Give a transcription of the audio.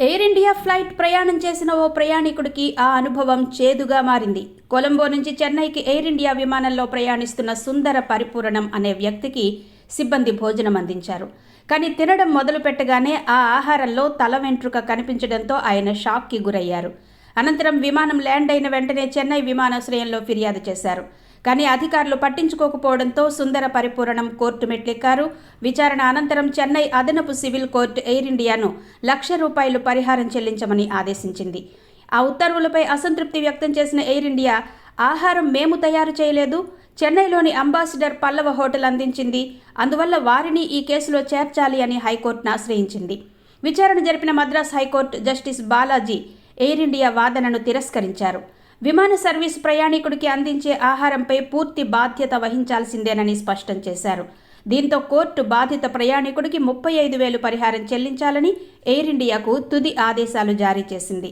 Air India flight ప్రయాణం చేసిన ఓ ప్రయాణికుడికి ఆ అనుభవం చేదుగా మారింది. కొలంబో నుంచి చెన్నైకి ఎయిర్ ఇండియా విమానంలో ప్రయాణిస్తున్న సుందర పరిపూరణం అనే వ్యక్తికి సిబ్బంది భోజనం అందించారు. కానీ తినడం మొదలు పెట్టగానే ఆ ఆహారంలో తల వెంట్రుక కనిపించడంతో ఆయన షాక్కి గురయ్యారు. అనంతరం విమానం ల్యాండ్ అయిన వెంటనే చెన్నై విమానాశ్రయంలో ఫిర్యాదు చేశారు. కానీ అధికారులు పట్టించుకోకపోవడంతో సుందర పరిపూరణం కోర్టు మెట్లెక్కారు. విచారణ అనంతరం చెన్నై అదనపు సివిల్ కోర్టు ఎయిర్ ఇండియాను లక్ష రూపాయలు పరిహారం చెల్లించమని ఆదేశించింది. ఆ ఉత్తర్వులపై అసంతృప్తి వ్యక్తం చేసిన ఎయిర్ ఇండియా ఆహారం మేము తయారు చేయలేదు. చెన్నైలోని అంబాసిడర్ పల్లవ హోటల్ అందించింది. అందువల్ల వారిని ఈ కేసులో చేర్చాలి అని హైకోర్టును ఆశ్రయించింది. విచారణ జరిపిన Madras high court justice Balaji Air India వాదనను తిరస్కరించారు. విమాన సర్వీస్ ప్రయాణికుడికి అందించే ఆహారంపై పూర్తి బాధ్యత వహించాల్సిందేనని స్పష్టం చేశారు. దీంతో కోర్టు బాధిత ప్రయాణికుడికి ముప్పై ఐదు వేలు పరిహారం చెల్లించాలని ఎయిర్ ఇండియాకు తుది ఆదేశాలు జారీ చేసింది.